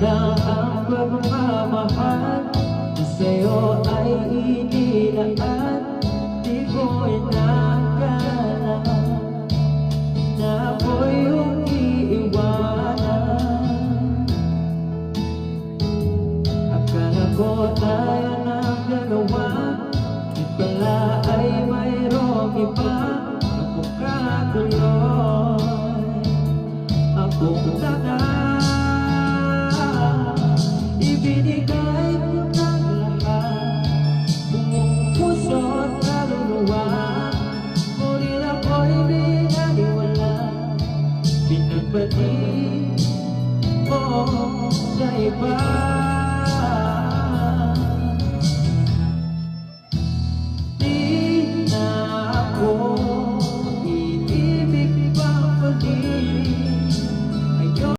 na ang pagmamahal. Na sa'yo ay inilaan. Di ko inakala Na ako'y iyong iiwanan Akala ko tayo ng dalawa. Di pala ay mayroong iba. Nagpapatuloy Ako na บัดนี้มองใจฟ้า